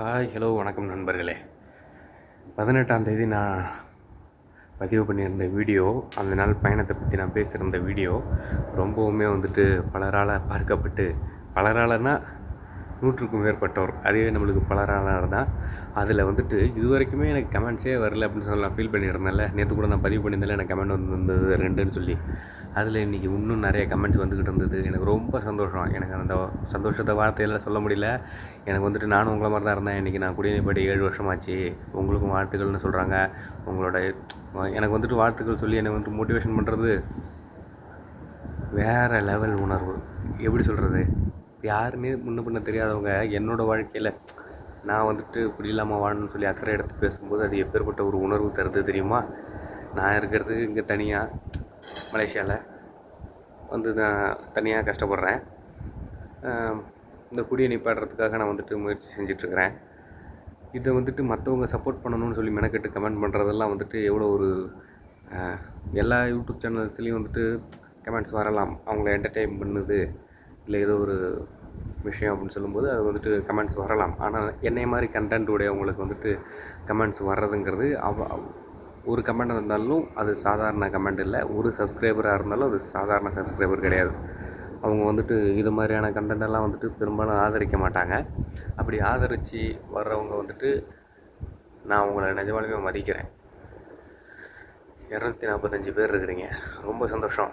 Hi hello வணக்கம் நண்பர்களே. பதினெட்டாம் தேதி நான் பதிவு பண்ணியிருந்த வீடியோ அந்த நாள் பயணத்தை பற்றி நான் பேசியிருந்த வீடியோ ரொம்பவுமே வந்துட்டு பலரால் பார்க்கப்பட்டு பலராலனா நூற்றுக்கும் மேற்பட்டோர். அதுவே நம்மளுக்கு பலராளர் தான். அதில் வந்துட்டு இது வரைக்குமே எனக்கு கமெண்ட்ஸே வரல அப்படின்னு சொல்லி நான் ஃபீல் பண்ணியிருந்தேன்ல. நேற்று கூட நான் பதிவு பண்ணியிருந்தேன் எனக்கு கமெண்ட் வந்து ரெண்டுன்னு சொல்லி. அதில் இன்றைக்கி இன்னும் நிறைய கமெண்ட்ஸ் வந்துக்கிட்டு இருந்தது. எனக்கு ரொம்ப சந்தோஷம். எனக்கு அந்த சந்தோஷத்தை வார்த்தையெல்லாம் சொல்ல முடியல. எனக்கு வந்துட்டு நானும் உங்களை மாதிரி தான் இருந்தேன். இன்றைக்கி நான் குடிநீர்படி ஏழு வருஷமாச்சு. உங்களுக்கும் வாழ்த்துக்கள்னு சொல்கிறாங்க உங்களோட எனக்கு வந்துட்டு வாழ்த்துக்கள் சொல்லி எனக்கு வந்துட்டு மோட்டிவேஷன் பண்ணுறது வேறு லெவல் உணர்வு. எப்படி சொல்கிறது யாருமே முன்ன பின்ன தெரியாதவங்க என்னோடய வாழ்க்கையில் நான் வந்துட்டு இப்படி இல்லாமல் வாழணும்னு சொல்லி அக்கறை எடுத்து பேசும்போது அது எப்பேற்பட்ட ஒரு உணர்வு தருது தெரியுமா? நான் இருக்கிறது இங்கே தனியாக மலேசியாவில் வந்து நான் தனியாக கஷ்டப்படுறேன். இந்த குடியை நிப்பாடுறதுக்காக நான் வந்துட்டு முயற்சி செஞ்சிட்ருக்கிறேன். இதை வந்துட்டு மற்றவங்க சப்போர்ட் பண்ணணும்னு சொல்லி மெனக்கெட்டு கமெண்ட் பண்ணுறதெல்லாம் வந்துட்டு எவ்வளோ ஒரு எல்லா யூடியூப் சேனல்ஸ்லேயும் வந்துட்டு கமெண்ட்ஸ் வரலாம். அவங்கள என்டர்டெயின் பண்ணுது இல்லை ஏதோ ஒரு விஷயம் அப்படின்னு சொல்லும்போது அது வந்துட்டு கமெண்ட்ஸ் வரலாம். ஆனால் என்னை மாதிரி கண்டென்ட் உடையவங்களுக்கு வந்துட்டு கமெண்ட்ஸ் வர்றதுங்கிறது அவ ஒரு கமெண்ட் இருந்தாலும் அது சாதாரண கமெண்ட் இல்லை. ஒரு சப்ஸ்கிரைபராக இருந்தாலும் அது சாதாரண சப்ஸ்கிரைபர் கிடையாது. அவங்க வந்துட்டு இது மாதிரியான கண்டென்ட்டெல்லாம் வந்துட்டு பெரும்பாலும் ஆதரிக்க மாட்டாங்க. அப்படி ஆதரித்து வர்றவங்க வந்துட்டு நான் உங்களை நிஜமாலுமே மதிக்கிறேன். இரநூத்தி நாற்பத்தஞ்சு பேர் இருக்கிறீங்க. ரொம்ப சந்தோஷம்.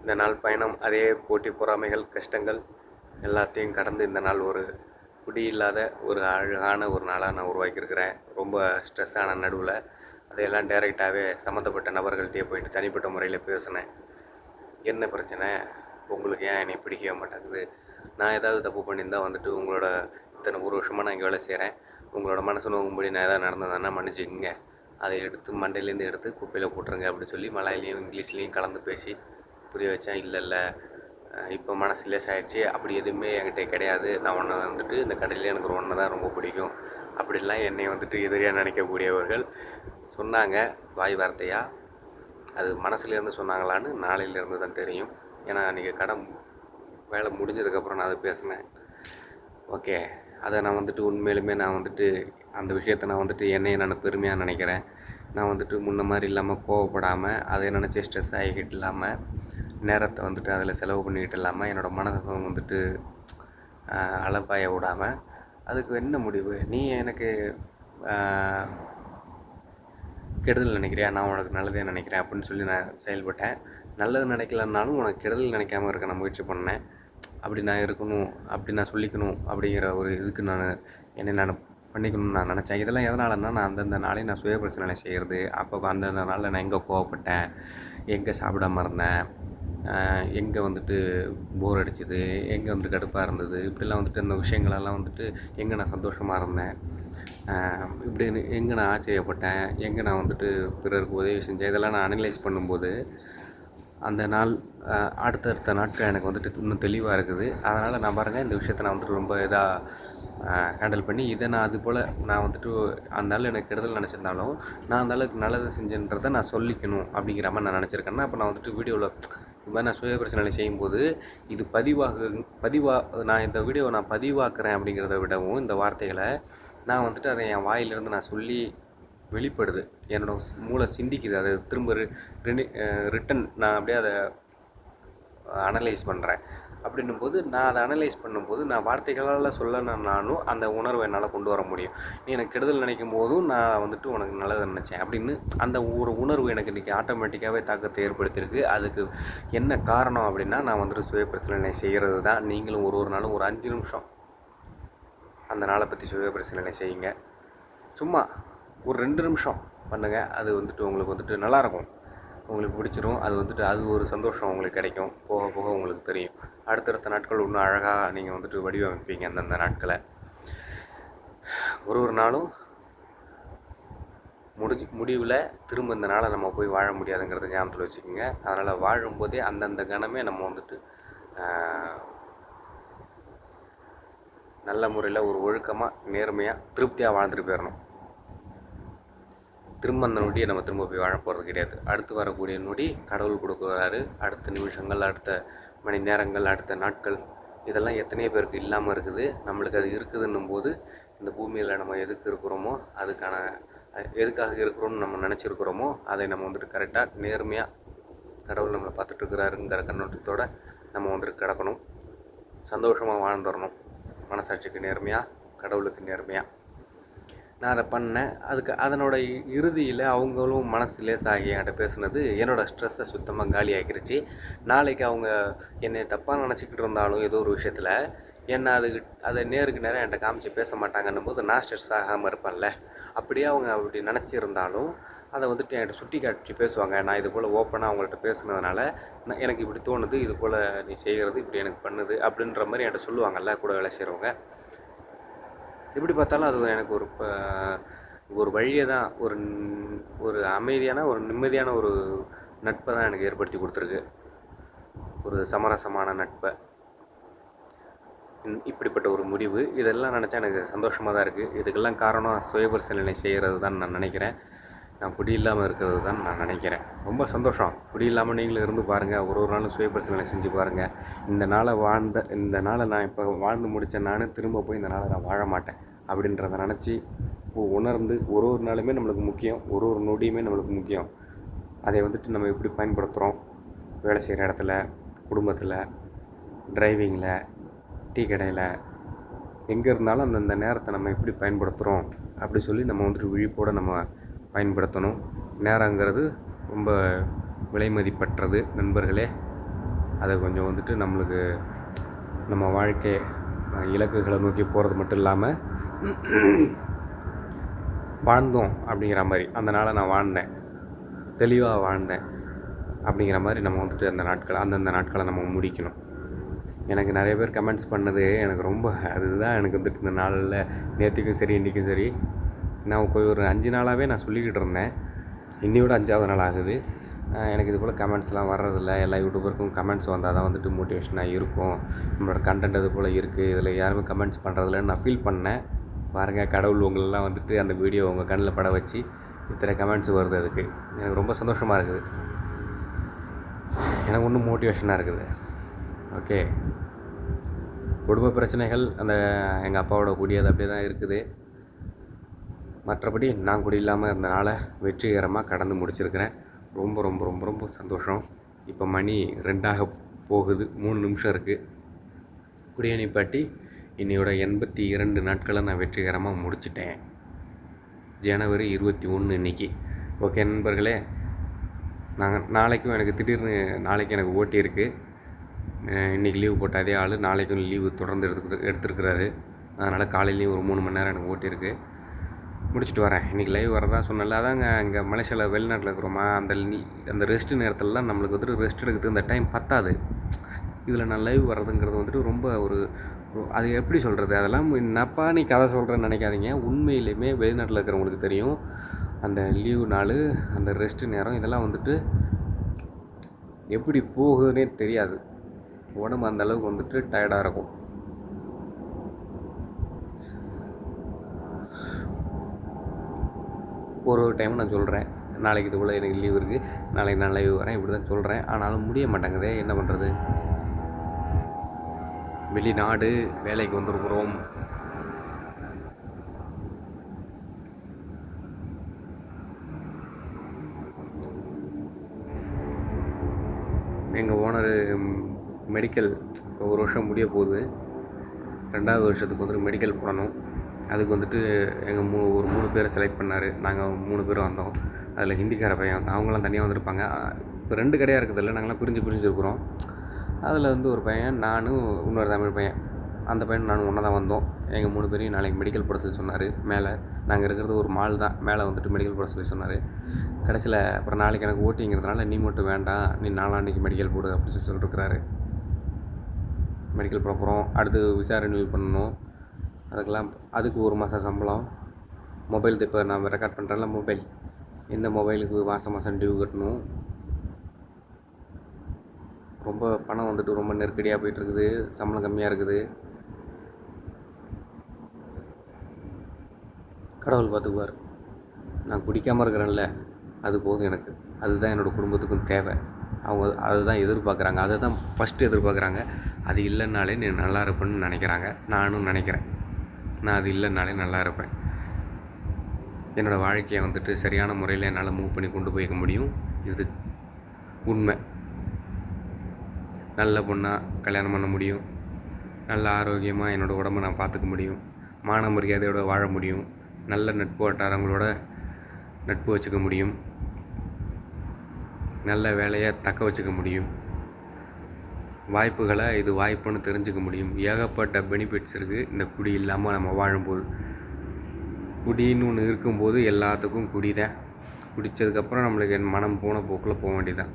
இந்த நாள் பயணம் அதே போட்டி பொறாமைகள் கஷ்டங்கள் எல்லாத்தையும் கடந்து இந்த நாள் ஒரு குடி இல்லாத ஒரு அழகான ஒரு நாளாக நான் உருவாக்கியிருக்கிறேன். ரொம்ப ஸ்ட்ரெஸ்ஸான நடுவில். அதையெல்லாம் டைரெக்டாகவே சம்மந்தப்பட்ட நபர்கள்ட்டே போயிட்டு தனிப்பட்ட முறையில் பேசினேன். என்ன பிரச்சனை? உங்களுக்கு ஏன் என்னை பிடிக்கவே மாட்டேங்குது? நான் ஏதாவது தப்பு பண்ணியிருந்தால் வந்துட்டு உங்களோட இத்தனை ஒரு வருஷமாக நான் இங்கே வேலை செய்கிறேன் உங்களோட மனசு நோக்கும்படி நான் ஏதாவது நடந்ததுன்னா மன்னிச்சுக்கங்க. அதை எடுத்து மண்டையிலேருந்து எடுத்து குப்பையில் போட்டுருங்க அப்படி சொல்லி மலையிலையும் இங்கிலீஷ்லேயும் கலந்து பேசி புரிய வச்சேன். இல்லை இல்லை. இப்போ மனசு லேஸ் அப்படி எதுவுமே என்கிட்ட கிடையாது. நான் ஒன்று வந்துட்டு இந்த கடையில் எனக்கு ஒன்று தான் ரொம்ப பிடிக்கும். அப்படிலாம் என்னை வந்துட்டு எதிரியாக நினைக்கக்கூடியவர்கள் சொன்னாங்க. வாய் வார்த்தையாக அது மனசுலேருந்து சொன்னாங்களான்னு நாளையிலேருந்து தான் தெரியும். ஏன்னா அன்றைக்கி கடன் வேலை முடிஞ்சதுக்கப்புறம் நான் அதை பேசினேன். ஓகே. அதை நான் வந்துட்டு உண்மையிலுமே நான் வந்துட்டு அந்த விஷயத்தை நான் வந்துட்டு என்னையை நான் பெருமையாக நினைக்கிறேன். நான் வந்துட்டு முன்ன மாதிரி இல்லாமல் கோவப்படாமல் அதை நினச்சி ஸ்ட்ரெஸ் ஆகிக்கிட்டு இல்லாமல் நேரத்தை வந்துட்டு அதில் செலவு பண்ணிக்கிட்டு இல்லாமல் என்னோடய மனதை வந்துட்டு அளப்பாய விடாமல் அதுக்கு என்ன முடிவு? நீ எனக்கு கெடுதல் நினைக்கிறியா? நான் உனக்கு நல்லதே நினைக்கிறேன் அப்படின்னு சொல்லி நான் செயல்பட்டேன். நல்லது நினைக்கலன்னாலும் உனக்கு கெடுதல் நினைக்காம இருக்க நான் முயற்சி பண்ணேன். அப்படி நான் இருக்கணும் அப்படி நான் சொல்லிக்கணும் அப்படிங்கிற ஒரு இதுக்கு நான் என்னை நான் பண்ணிக்கணும்னு நான் நினச்சேன். இதெல்லாம் எதனாலன்னா நான் அந்தந்த நாளே நான் சுய பிரச்சனை செய்கிறது அப்போ அந்தந்த நாளில் நான் எங்கே கோவப்பட்டேன் எங்கே சாப்பிடாம இருந்தேன் எங்கே வந்துட்டு போர் அடிச்சுது எங்கே வந்துட்டு கடுப்பாக இருந்தது இப்படிலாம் வந்துட்டு அந்த விஷயங்களெல்லாம் வந்துட்டு எங்கே நான் சந்தோஷமாக இருந்தேன். இப்படி இப்படின்னு எங்கே நான் ஆச்சரியப்பட்டேன் எங்கே நான் வந்துட்டு பிறருக்கு உதவி செஞ்சேன் இதெல்லாம் நான் அனலைஸ் பண்ணும்போது அந்த நாள் அடுத்தடுத்த நாட்கள் எனக்கு வந்துட்டு இன்னும் தெளிவாக இருக்குது. அதனால் நான் பாருங்கள் இந்த விஷயத்தை நான் வந்துட்டு ரொம்ப இதாக ஹேண்டில் பண்ணி இதை நான் அது போல் நான் வந்துட்டு அந்த நாள் எனக்கு கெடுதல் நினச்சிருந்தாலும் நான் அந்த அளவுக்கு நல்லது செஞ்சேன்றதை நான் சொல்லிக்கணும் அப்படிங்கிற மாதிரி நான் நினச்சிருக்கேன்னா அப்போ நான் வந்துட்டு வீடியோவில் இது மாதிரி நான் சுய பிரச்சனை செய்யும்போது இது பதிவாக பதிவா நான் இந்த வீடியோவை நான் பதிவாக்குறேன் அப்படிங்கிறத விடவும் இந்த வார்த்தைகளை நான் வந்துட்டு அதை என் வாயிலிருந்து நான் சொல்லி வெளிப்படுது. என்னோட மூளை சிந்திக்குது. அதை திரும்ப ரிட்டன் நான் அப்படியே அதை அனலைஸ் பண்ணுறேன் அப்படின்னும் போது நான் அதை அனலைஸ் பண்ணும்போது நான் வார்த்தைகளால் சொல்லணும்னாலும் அந்த உணர்வை என்னால் கொண்டு வர முடியும். நீ எனக்கு கெடுதல் நினைக்கும் போதும் நான் வந்துட்டு உனக்கு நல்லது நினச்சேன் அப்படின்னு அந்த ஒரு உணர்வு எனக்கு இன்றைக்கி ஆட்டோமேட்டிக்காகவே தாக்கத்தை ஏற்படுத்தியிருக்கு. அதுக்கு என்ன காரணம் அப்படின்னா நான் வந்துட்டு சுய பிரச்சனை செய்கிறது தான். நீங்களும் ஒரு ஒரு நாளும் ஒரு அஞ்சு நிமிஷம் அந்த நாளை பற்றி சுய பிரச்சனை செய்யுங்க. சும்மா ஒரு ரெண்டு நிமிஷம் பண்ணுங்கள் அது வந்துட்டு உங்களுக்கு வந்துட்டு நல்லாயிருக்கும் உங்களுக்கு பிடிச்சிரும். அது வந்துட்டு அது ஒரு சந்தோஷம் உங்களுக்கு கிடைக்கும். போக போக உங்களுக்கு தெரியும். அடுத்தடுத்த நாட்கள் இன்னும் அழகாக நீங்கள் வந்துட்டு வடிவமைப்பீங்க அந்தந்த நாட்களை. ஒரு ஒரு நாளும் முடிஞ்சு முடிவில் திரும்ப இந்த நாளை நம்ம போய் வாழ முடியாதுங்கிறத ஞாபகத்தில் வச்சுக்கோங்க. அதனால் வாழும்போதே அந்தந்த கணமே நம்ம வந்துட்டு நல்ல முறையில் ஒரு ஒழுக்கமாக நேர்மையாக திருப்தியாக வாழ்ந்துட்டு போயிடணும் திரும்ப அந்த நொடியை நம்ம திரும்ப போய் வாழ போகிறது கிடையாது. அடுத்து வரக்கூடிய நொடி கடவுள் கொடுக்குறாரு. அடுத்த நிமிஷங்கள் அடுத்த மணி நேரங்கள் அடுத்த நாட்கள் இதெல்லாம் எத்தனையோ பேருக்கு இல்லாமல் இருக்குது. நம்மளுக்கு அது இருக்குதுன்னும் போது இந்த பூமியில் நம்ம எதுக்கு இருக்கிறோமோ அதுக்கான எதுக்காக இருக்கிறோம்னு நம்ம நினச்சிருக்கிறோமோ அதை நம்ம வந்துட்டு கரெக்டாக நேர்மையாக கடவுள் நம்மளை பார்த்துட்டு இருக்கிறாருங்கிற நம்ம வந்துட்டு கிடக்கணும். சந்தோஷமாக வாழ்ந்துடணும். மனசாட்சிக்கு நேர்மையாக கடவுளுக்கு நேர்மையாக நான் அதை பண்ணேன். அதுக்கு அதனோட இறுதியில் அவங்களும் மனசு லேசாகி என்கிட்ட பேசுனது என்னோட ஸ்ட்ரெஸ்ஸை சுத்தமாக காலி ஆக்கிருச்சு. நாளைக்கு அவங்க என்னை தப்பாக நினச்சிக்கிட்டு இருந்தாலும் ஏதோ ஒரு விஷயத்தில் என்ன அதுக்கு அதை நேருக்கு நேரம் என்கிட்ட காமிச்சு பேச மாட்டாங்கன்னும் போது நான் ஸ்ட்ரெஸ் ஆகாமல் இருப்பேன்ல. அப்படியே அவங்க அப்படி நினச்சிருந்தாலும் அதை வந்துட்டு என்கிட்ட சுட்டி காட்டி பேசுவாங்க. நான் இது போல் ஓப்பனாக அவங்கள்ட்ட பேசுனதுனால நான் எனக்கு இப்படி தோணுது இது போல் நீ செய்கிறது இப்படி எனக்கு பண்ணுது அப்படின்ற மாதிரி என்கிட்ட சொல்லுவாங்கல்ல கூட வேலை செய்கிறவங்க எப்படி பார்த்தாலும் அது எனக்கு ஒரு ஒரு வழியை தான் ஒரு ஒரு அமைதியான ஒரு நிம்மதியான ஒரு நட்பை தான் எனக்கு ஏற்படுத்தி கொடுத்துருக்கு. ஒரு சமரசமான நட்பை. இப்படிப்பட்ட ஒரு முடிவு. இதெல்லாம் நினச்சா எனக்கு சந்தோஷமாக தான் இருக்குது இதுக்கெல்லாம் காரணம் சுயபரிசீலனை செய்கிறது தான் நான் நினைக்கிறேன். நான் குடி இல்லாமல் இருக்கிறது தான் நான் நினைக்கிறேன். ரொம்ப சந்தோஷம். குடி இல்லாமல் நீங்களும் இருந்து பாருங்கள் ஒரு ஒரு நாளும் சுயபரிசீலனை செஞ்சு பாருங்கள் இந்த நாளை வாழ்ந்த இந்த நாளை நான் இப்போ வாழ்ந்து முடித்த நான் திரும்ப போய் இந்த நாளை நான் வாழ மாட்டேன். அப்படின்றத நினச்சி உணர்ந்து ஒரு ஒரு நாளுமே நம்மளுக்கு முக்கியம். ஒரு ஒரு நொடியுமே நம்மளுக்கு முக்கியம். அதை வந்துட்டு நம்ம எப்படி பயன்படுத்துகிறோம் வேலை செய்கிற இடத்துல குடும்பத்தில் டிரைவிங்கில் டீ கடையில் எங்கே இருந்தாலும் அந்தந்த நேரத்தை நம்ம எப்படி பயன்படுத்துகிறோம் அப்படி சொல்லி நம்ம வந்துட்டு விழிப்போடு நம்ம பயன்படுத்தணும். நேரங்கிறது ரொம்ப விலை மதிப்பற்றது நண்பர்களே. அதை கொஞ்சம் வந்துட்டு நம்மளுக்கு நம்ம வாழ்க்கை இலக்குகளை நோக்கி போகிறது மட்டும் இல்லாமல் வாழ்ந்தோம் அப்படிங்கிற மாதிரி. அந்த நாளை நான் வாழ்ந்தேன். தெளிவாக வாழ்ந்தேன் அப்படிங்கிற மாதிரி நம்ம வந்துட்டு அந்த நாட்களை அந்தந்த நாட்களை நம்ம முடிக்கணும். எனக்கு நிறைய பேர் கமெண்ட்ஸ் பண்ணது எனக்கு ரொம்ப அதுதான் எனக்கு வந்துட்டு இந்த நாளில் நேற்றுக்கும் சரி இன்றைக்கும் சரி. நான் போய் ஒரு அஞ்சு நாளாகவே நான் சொல்லிக்கிட்டு இருந்தேன். இன்னையோட அஞ்சாவது நாள் ஆகுது. எனக்கு இது போல் கமெண்ட்ஸ்லாம் வர்றதில்ல. எல்லா யூடியூபருக்கும் கமெண்ட்ஸ் வந்தால் தான் வந்துட்டு மோட்டிவேஷனாக இருக்கும். நம்மளோட கண்டென்ட் இது போல் இருக்குது இதில் யாருமே கமெண்ட்ஸ் பண்ணுறதில்லன்னு நான் ஃபீல் பண்ணேன். பாருங்கள் கடவுள் உங்களெல்லாம் வந்துட்டு அந்த வீடியோ உங்கள் கண்ணில் பட வச்சு இத்தனை கமெண்ட்ஸ் வருது அதுக்கு. எனக்கு ரொம்ப சந்தோஷமாக இருக்குது. எனக்கு ஒன்றும் மோட்டிவேஷனாக இருக்குது. ஓகே குடும்ப பிரச்சனைகள் அந்த எங்கள் அப்பாவோட குடி அப்படியே தான் இருக்குது. மற்றபடி நான் குடி இல்லாமல் இருந்தனால வெற்றிகரமாக கடந்து முடிச்சிருக்கிறேன். ரொம்ப ரொம்ப ரொம்ப ரொம்ப சந்தோஷம். இப்போ மணி ரெண்டாக போகுது. மூணு நிமிஷம் இருக்குது குடியணிப்பாட்டி இன்னையோட எண்பத்தி இரண்டு நாட்களை நான் வெற்றிகரமாக முடிச்சிட்டேன். ஜனவரி இருபத்தி ஒன்று இன்னைக்கு. ஓகே நண்பர்களே நாங்கள் நாளைக்கும் எனக்கு திடீர்னு நாளைக்கு எனக்கு ஓட்டி இருக்குது இன்றைக்கி லீவு போட்ட அதே ஆள் நாளைக்கும் லீவு தொடர்ந்து எடுத்து எடுத்துருக்கிறாரு. அதனால் காலையிலையும் ஒரு மூணு மணி நேரம் எனக்கு ஓட்டியிருக்கு முடிச்சுட்டு வரேன். இன்றைக்கி லைவ் வரதான் சொன்னல அதாங்க இங்கே மலேசியாவில் வெளிநாட்டில் இருக்கிறோமா அந்த அந்த ரெஸ்ட் நேரத்துலலாம் நம்மளுக்கு வந்துட்டு ரெஸ்ட் எடுக்கிறது இந்த டைம் பத்தாது. இதில் நான் லைவ் வர்றதுங்கிறது வந்துட்டு ரொம்ப ஒரு- அது எப்படி சொல்கிறது அதெல்லாம் என்னப்பா நீ கதை சொல்கிறேன்னு நினைக்காதீங்க. உண்மையிலுமே வெளிநாட்டில் இருக்கிறவங்களுக்கு தெரியும். அந்த லீவு நாள் அந்த ரெஸ்ட் நேரம் இதெல்லாம் வந்துட்டு எப்படி போகுதுன்னே தெரியாது. உடம்பு அந்த அளவுக்கு வந்துட்டு டயர்டாக இருக்கும். ஒரு ஒரு டைம் நான் சொல்கிறேன் நாளைக்கு இது போல் எனக்கு லீவ் இருக்குது நாளைக்கு நான் லைவ் வரேன். இப்படி தான் சொல்கிறேன் ஆனாலும் முடிய மாட்டேங்குதே. என்ன பண்ணுறது வெளிநாடு வேலைக்கு வந்திருக்கிறோம். எங்கள் ஓனரு மெடிக்கல் ஒரு வருஷம் முடிய போகுது. ரெண்டாவது வருஷத்துக்கு வந்துட்டு மெடிக்கல் போடணும். அதுக்கு வந்துட்டு எங்கள் மூ ஒரு மூணு பேரை செலக்ட் பண்ணார். நாங்கள் மூணு பேரும் வந்தோம். அதில் ஹிந்திக்கார பையன் அவங்களாம் தனியாக வந்திருப்பாங்க. இப்போ ரெண்டு கடையாக இருக்கிறதில்ல நாங்களாம் பிரிஞ்சு பிரிஞ்சு இருக்கிறோம் அதில் வந்து ஒரு பையன் நானும் இன்னொரு தமிழ் பையன். அந்த பையன் நானும் ஒன்றா தான் வந்தோம். எங்கள் மூணு பேரையும் நாளைக்கு மெடிக்கல் போட சொல்லி சொன்னார். மேலே நாங்கள் இருக்கிறது ஒரு மால் தான். மேலே வந்துட்டு மெடிக்கல் போட சொல்லி சொன்னார். கடைசியில் அப்புறம் நாளைக்கு எனக்கு ஓட்டிங்கிறதுனால நீ மட்டும் வேண்டாம். நீ நாளான்னைக்கு மெடிக்கல் போடு அப்படின்னு சொல்லி சொல்லிட்டுருக்கிறாரு மெடிக்கல் போட போகிறோம் அடுத்து விசாரணை பண்ணணும். அதுக்கெல்லாம் அதுக்கு ஒரு மாதம் சம்பளம். மொபைல் இப்போ நான் ரெக்கார்ட் பண்ணுறேன்ல மொபைல் இந்த மொபைலுக்கு மாதம் மாதம் டியூ கட்டணும். ரொம்ப பணம் வந்துட்டு ரொம்ப நெருக்கடியாக போயிட்டுருக்குது. சம்பளம் கம்மியாக இருக்குது. கடவுள் பார்த்துக்குவார். நான் குடிக்காமல் இருக்கிறேன்ல அது போதும் எனக்கு. அதுதான் என்னோடய குடும்பத்துக்கும் தேவை. அவங்க அதுதான் எதிர்பார்க்குறாங்க. அதை தான் ஃபஸ்ட்டு எதிர்பார்க்குறாங்க. அது இல்லைன்னாலே நீ நல்லா இருப்பேன்னு நினைக்கிறாங்க. நானும் நினைக்கிறேன். நான் அது இல்லைன்னாலே நல்லா இருப்பேன். என்னோடய வாழ்க்கையை வந்துட்டு சரியான முறையில் என்னால் மூவ் பண்ணி கொண்டு போய்க்க முடியும். இது உண்மை. நல்ல பொண்ணாக கல்யாணம் பண்ண முடியும். நல்ல ஆரோக்கியமாக என்னோடய உடம்ப நான் பார்த்துக்க முடியும். மான மரியாதையோட வாழ முடியும். நல்ல நட்பு வட்டாரங்களோட நட்பு வச்சுக்க முடியும். நல்ல வேலையை தக்க வச்சுக்க முடியும். வாய்ப்புகளை இது வாய்ப்புன்னு தெரிஞ்சுக்க முடியும். ஏகப்பட்ட பெனிஃபிட்ஸ் இருக்குது இந்த குடி இல்லாமல் நம்ம வாழும்போது. குடின்னு ஒன்று இருக்கும்போது எல்லாத்துக்கும் குடி தான் குடித்ததுக்கப்புறம் நம்மளுக்கு என் மனம் போன போக்கில் போக வேண்டியதான்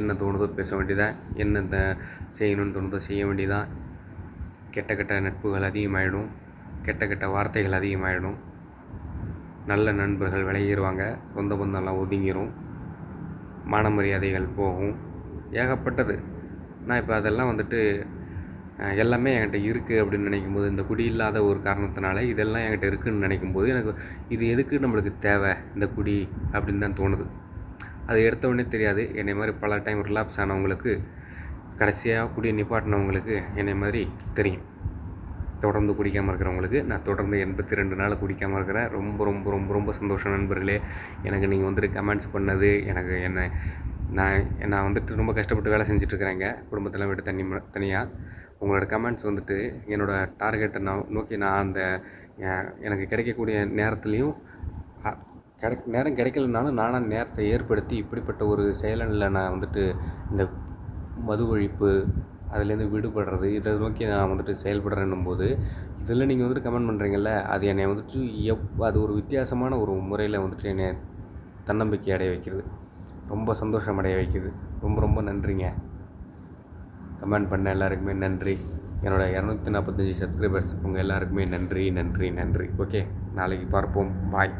என்ன தோணுதோ பேச வேண்டியதான் என்ன செய்யணும்னு தோணுதோ செய்ய வேண்டியதான் கெட்ட கெட்ட நட்புகள் அதிகமாகிடும் கெட்ட கெட்ட வார்த்தைகள் அதிகமாகிடும் நல்ல நண்பர்கள் விலகிடுவாங்க சொந்த பந்தம்லாம் ஒதுங்கிரும். மான மரியாதைகள் போகும். ஏகப்பட்டது. நான் இப்போ அதெல்லாம் வந்துட்டு எல்லாமே என்கிட்ட இருக்குது அப்படின்னு நினைக்கும்போது இந்த குடி இல்லாத ஒரு காரணத்தினால இதெல்லாம் என்கிட்ட நினைக்கும் நினைக்கும்போது எனக்கு இது எதுக்கு நம்மளுக்கு தேவை இந்த குடி அப்படின்னு தான் தோணுது. அது எடுத்தவொடனே தெரியாது. என்னை மாதிரி பல டைம் ரிலாப்ஸ் ஆனவங்களுக்கு கடைசியாக கூடிய நிப்பாட்டினவங்களுக்கு என்னை மாதிரி தெரியும். தொடர்ந்து குடிக்காமல் இருக்கிறவங்களுக்கு நான் தொடர்ந்து எண்பத்தி ரெண்டு நாள் குடிக்காமல் இருக்கிறேன். ரொம்ப ரொம்ப ரொம்ப ரொம்ப சந்தோஷம் நண்பர்களே. எனக்கு நீங்கள் வந்துட்டு கமெண்ட்ஸ் பண்ணது எனக்கு என்னை நான் நான் வந்துட்டு ரொம்ப கஷ்டப்பட்டு வேலை செஞ்சுட்ருக்கிறேங்க. குடும்பத்தெல்லாம் விட்டு தனி தனியாக உங்களோட கமெண்ட்ஸ் வந்துட்டு என்னோடய டார்கெட்டை நான் நோக்கி நான் அந்த எனக்கு கிடைக்கக்கூடிய நேரத்துலையும் கிடை நேரம் கிடைக்கலனாலும் நானாக நேரத்தை ஏற்படுத்தி இப்படிப்பட்ட ஒரு செயலனில் நான் வந்துட்டு இந்த மது ஒழிப்பு அதுலேருந்து விடுபடுறது இதை நோக்கி நான் வந்துட்டு செயல்படுறேன்னும் போது இதில் நீங்கள் வந்துட்டு கமெண்ட் பண்ணுறீங்கல்ல அது என்னை வந்துட்டு எப் அது ஒரு வித்தியாசமான ஒரு முறையில் வந்துட்டு என்னை தன்னம்பிக்கை அடைய வைக்கிறது. ரொம்ப சந்தோஷம் அடைய வைக்குது ரொம்ப ரொம்ப நன்றிங்க. கமெண்ட் பண்ண எல்லாருக்குமே நன்றி. என்னோடய இரநூத்தி நாற்பத்தஞ்சு சப்ஸ்கிரைபர்ஸ் உங்கள் எல்லாருக்குமே நன்றி நன்றி நன்றி. ஓகே நாளைக்கு பார்ப்போம். பாய்